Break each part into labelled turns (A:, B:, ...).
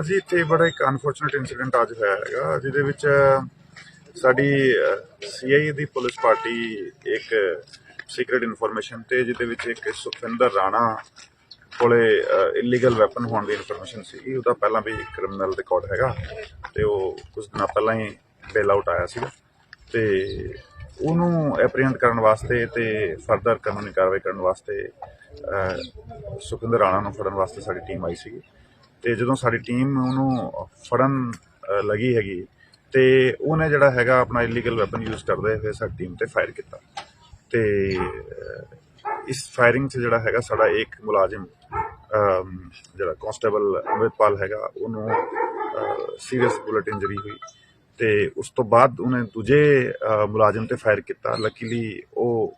A: ਅਸੀਂ ਇੱਥੇ ਬੜਾ ਇੱਕ ਅਨਫੋਰਚੂਨੇਟ ਇਨਸੀਡੈਂਟ ਅੱਜ ਹੋਇਆ ਹੈਗਾ ਜਿਹਦੇ ਵਿੱਚ ਸਾਡੀ ਸੀਆਈਏ ਦੀ ਪੁਲਿਸ ਪਾਰਟੀ ਇੱਕ ਸੀਕ੍ਰੀਟ ਇਨਫੋਰਮੇਸ਼ਨ ਤੇ ਜਿਹਦੇ ਵਿੱਚ ਇੱਕ ਸੁਖਵਿੰਦਰ ਰਾਣਾ ਕੋਲੇ ਇਲੀਗਲ ਵੈਪਨ ਹੋਣ ਦੀ ਇਨਫੋਰਮੇਸ਼ਨ ਸੀ ਉਹਦਾ ਪਹਿਲਾਂ ਵੀ ਕ੍ਰਿਮੀਨਲ ਰਿਕਾਰਡ ਹੈਗਾ ਤੇ ਉਹ ਕੁਝ ਦਿਨਾਂ ਪਹਿਲਾਂ ਹੀ ਬੇਲ ਆਊਟ ਆਇਆ ਸੀਗਾ। ਤੇ ਉਹਨੂੰ ਐਪਰੀਹੈਂਡ ਕਰਨ ਵਾਸਤੇ ਤੇ ਫਰਦਰ ਕਾਨੂੰਨੀ ਕਾਰਵਾਈ ਕਰਨ ਵਾਸਤੇ ਅਹ, ਸੁਖਵਿੰਦਰ ਰਾਣਾ ਨੂੰ ਫੜਨ ਵਾਸਤੇ ਸਾਡੀ ਟੀਮ ਆਈ ਸੀਗੀ। ਤੇ ਜਦੋਂ ਸਾਡੀ ਟੀਮ ਉਹਨੂੰ ਫੜਨ ਲੱਗੀ ਹੈਗੀ, ਤੇ ਉਹਨੇ ਜਿਹੜਾ ਹੈਗਾ ਆਪਣਾ ਇਲੀਗਲ ਵੈਪਨ ਯੂਜ਼ ਕਰਦੇ ਹੋਏ ਸਾਡੀ ਟੀਮ ਤੇ ਫਾਇਰ ਕੀਤਾ। ਤੇ ਇਸ ਫਾਇਰਿੰਗ 'ਚ ਜਿਹੜਾ ਹੈਗਾ ਸਾਡਾ ਇੱਕ ਮੁਲਾਜ਼ਮ ਜਿਹੜਾ ਕਾਂਸਟੇਬਲ ਅੰਮ੍ਰਿਤਪਾਲ ਹੈਗਾ, ਉਹਨੂੰ ਸੀਰੀਅਸ ਬੁਲਟ ਇੰਜਰੀ ਹੋਈ। ਤੇ ਉਸ ਤੋਂ ਬਾਅਦ ਉਹਨੇ ਦੂਜੇ ਮੁਲਾਜ਼ਮ ਤੇ ਫਾਇਰ ਕੀਤਾ। ਲੱਕੀਲੀ ਉਹ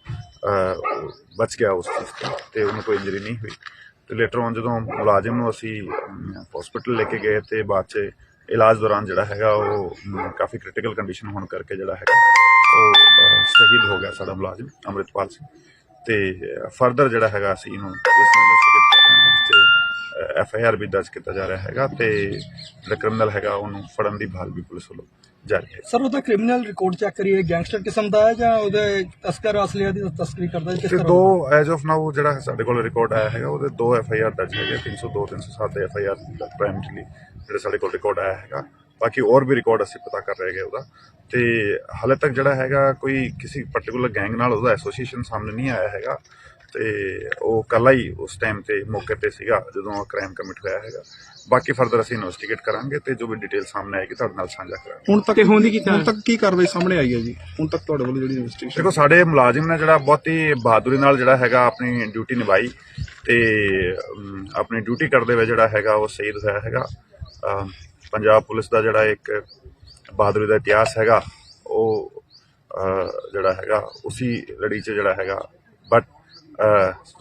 A: ਬਚ ਗਿਆ ਉਸ ਚੀਜ਼ ਤੋਂ, ਤੇ ਉਹਨੂੰ ਕੋਈ ਇੰਜਰੀ ਨਹੀਂ ਹੋਈ। ਤੇ ਲੇਟਰ ਔਨ ਜਦੋਂ ਮੁਲਾਜ਼ਮ ਨੂੰ ਅਸੀਂ ਹਸਪੀਟਲ ਲੈ ਕੇ ਗਏ ਤੇ ਬਾਅਦ ਚ ਇਲਾਜ ਦੌਰਾਨ ਜਿਹੜਾ ਹੈਗਾ ਉਹ ਕਾਫੀ ਕ੍ਰਿਟੀਕਲ ਕੰਡੀਸ਼ਨ ਹੋਣ ਕਰਕੇ ਜਿਹੜਾ ਹੈਗਾ ਉਹ ਸ਼ਹੀਦ ਹੋ ਗਿਆ ਸਾਡਾ ਮੁਲਾਜ਼ਮ, ਅੰਮ੍ਰਿਤਪਾਲ ਸਿੰਘ। ਤੇ ਫਰਦਰ ਜਿਹੜਾ ਹੈਗਾ ਅਸੀਂ ਇਹਨੂੰ ਇਸ ਨੂੰ ਇਨਵੈਸਟੀਗੇਟ ਕਰ ਰਹੇ ਹਾਂ ਤੇ ਐਫ ਆਈ ਆਰ ਵੀ ਦਰਜ ਕੀਤਾ ਜਾ ਰਿਹਾ ਹੈਗਾ ਤੇ ਜਿਹੜਾ ਕ੍ਰਿਮੀਨਲ ਹੈਗਾ ਉਹਨੂੰ ਫੜਨ ਦੀ ਭਾਲ ਵੀ ਪੁਲਿਸ ਵੱਲੋਂ ਜਾਰੀ ਹੈ।
B: ਸਰ ਉਹਦਾ ਕ੍ਰਿਮੀਨਲ ਰਿਕਾਰਡ ਚੈੱਕ ਕਰੀਏ ਗੈਂਗਸਟਰ ਕਿਸਮ ਦਾ ਹੈ ਜਾਂ ਉਹਦੇ ਤਸਕਰ ਅਸਲੀਆ ਦੀ ਤਸਕਰੀ ਕਰਦਾ ਹੈ? ਕਿਸ
A: ਤੇ
B: ਤਰ੍ਹਾਂ
A: ਦੋ ਐਜ਼ ਆਫ ਨਾਓ ਜਿਹੜਾ ਸਾਡੇ ਕੋਲ ਰਿਕਾਰਡ ਆਇਆ ਹੈਗਾ ਉਹਦੇ ਦੋ ਐਫ ਆਈ ਆਰ ਦਰਜ ਹੈਗੇ 302 307 ਦੇ ਐਫ ਆਈ ਆਰ ਪ੍ਰਾਇਮਰੀਲੀ ਜਿਹੜੇ ਸਾਡੇ ਕੋਲ ਰਿਕਾਰਡ ਆਇਆ ਹੈਗਾ। ਬਾਕੀ ਹੋਰ ਵੀ ਰਿਕਾਰਡ ਅਸੀਂ ਪਤਾ ਕਰ ਰਹੇ ਹੈਗੇ ਉਹਦਾ। ਤੇ ਹਾਲੇ ਤੱਕ ਜਿਹੜਾ ਹੈਗਾ ਕੋਈ ਕਿਸੇ ਪਾਰਟਿਕੂਲਰ ਗੈਂਗ ਨਾਲ ਉਹਦਾ ਐਸੋਸੀਏਸ਼ਨ ਸਾਹਮਣੇ ਨਹੀਂ ਆਇਆ ਹੈਗਾ। ਤੇ ਉਹ ਕੱਲਾ ਹੀ ਉਸ ਟਾਈਮ ਤੇ ਮੌਕੇ ਤੇ ਸੀਗਾ ਜਦੋਂ ਕ੍ਰਾਈਮ ਕਮਿਟ ਹੋਇਆ ਹੈਗਾ। ਬਾਕੀ ਫਰਦਰ ਅਸੀਂ ਇਨਵੈਸਟੀਗੇਟ ਕਰਾਂਗੇ ਤੇ ਜੋ ਵੀ ਡਿਟੇਲ ਸਾਹਮਣੇ ਆਏਗੀ ਤੁਹਾਡੇ ਨਾਲ ਸਾਂਝਾ ਕਰਾਂਗੇ।
C: ਹੁਣ ਤੱਕ ਹੁਣ ਦੀ ਹੁਣ ਤੱਕ ਕੀ ਕਾਰਵਾਈ ਸਾਹਮਣੇ ਆਈ ਹੈ ਜੀ? ਹੁਣ ਤੱਕ ਤੁਹਾਡੇ ਵੱਲੋਂ ਜਿਹੜੀ ਇਨਵੈਸਟੀਗੇਸ਼ਨ
A: ਦੇਖੋ ਸਾਡੇ ਮੁਲਾਜ਼ਮ ਨੇ ਜਿਹੜਾ ਬਹੁਤ ਹੀ ਬਹਾਦਰੀ ਨਾਲ ਜਿਹੜਾ ਹੈਗਾ ਆਪਣੀ ਡਿਊਟੀ ਨਿਭਾਈ ਤੇ ਆਪਣੀ ਡਿਊਟੀ ਕਰਦੇ ਹੋਏ ਜਿਹੜਾ ਹੈਗਾ ਉਹ ਸ਼ਹੀਦ ਹੋਇਆ ਹੈਗਾ। ਪੰਜਾਬ ਪੁਲਿਸ ਦਾ ਜਿਹੜਾ ਇੱਕ ਬਹਾਦਰੀ ਦਾ ਇਤਿਹਾਸ ਹੈਗਾ ਉਹ ਜਿਹੜਾ ਹੈਗਾ ਉਸੇ ਲੜੀ 'ਚ ਜਿਹੜਾ ਹੈਗਾ। ਬਟ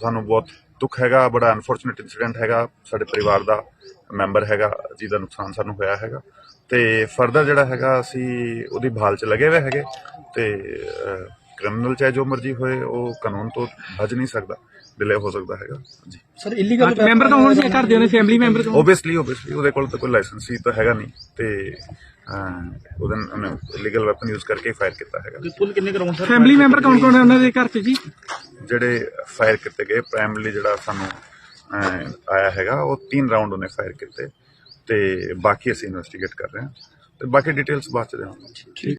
A: ਸਾਨੂੰ ਬਹੁਤ ਦੁੱਖ ਹੈਗਾ ਬੜਾ ਅਨਫੋਰਚੂਨੇਟ ਇਨਸੀਡੈਂਟ ਹੈਗਾ ਸਾਡੇ ਪਰਿਵਾਰ ਦਾ ਮੈਂਬਰ ਹੈਗਾ ਜਿਹਦਾ ਨੁਕਸਾਨ ਸਾਨੂੰ ਹੋਇਆ ਹੈਗਾ। ਤੇ ਫਰਦਰ ਜਿਹੜਾ ਹੈਗਾ ਅਸੀਂ ਉਹਦੀ ਭਾਲ 'ਚ ਲੱਗੇ ਹੋਏ ਹੈਗੇ। ਤੇ ਕ੍ਰਿਮੀਨਲ ਚਾਹੇ ਜੋ ਮਰਜ਼ੀ ਹੋਏ ਉਹ ਕਾਨੂੰਨ ਤੋਂ ਬਚ ਨਹੀਂ ਸਕਦਾ ਡਿਲੇ ਹੋ ਸਕਦਾ ਹੈਗਾ। ਜੀ
B: ਸਰ ਇਲੀਗਲ
D: ਮੈਂਬਰ ਤਾਂ ਹੋਣ ਸੀ ਘਰ ਦੇ ਉਹਨੇ ਫੈਮਿਲੀ ਮੈਂਬਰ ਤੋਂ।
A: ਓਬਵੀਅਸਲੀ ਓਬਵੀਅਸਲੀ ਉਹਦੇ ਕੋਲ ਤਾਂ ਕੋਈ ਲਾਇਸੈਂਸ ਹੀ ਤਾਂ ਹੈਗਾ ਨਹੀਂ। ਤੇ ਉਹਦੇ ਉਹਨੇ ਇਲੀਗਲ ਵੈਪਨ ਯੂਜ਼ ਕਰਕੇ ਫਾਇਰ ਕੀਤਾ ਹੈਗਾ।
C: ਕੁੱਲ ਕਿੰਨੇ ਸਰ?
D: ਫੈਮਿਲੀ ਮੈਂਬਰ ਕੌਣ ਕੌਣ ਹੈ ਉਹਨਾਂ ਦੇ ਘਰ 'ਚ ਜੀ?
A: ਜਿਹੜੇ ਫਾਇਰ ਕੀਤੇ ਗਏ ਪ੍ਰਾਇਮਰੀ ਜਿਹੜਾ ਸਾਨੂੰ ਆਇਆ ਹੈਗਾ, ਉਹ ਤਿੰਨ ਰਾਉਂਡ ਉਹਨੇ ਫਾਇਰ ਕੀਤੇ ਤੇ ਬਾਕੀ ਅਸੀਂ ਇਨਵੈਸਟੀਗੇਟ ਕਰ ਰਹੇ ਹਾਂ ਤੇ ਬਾਕੀ ਡਿਟੇਲਸ ਬਾਅਦ ਚ ਦੇਵਾਂਗੇ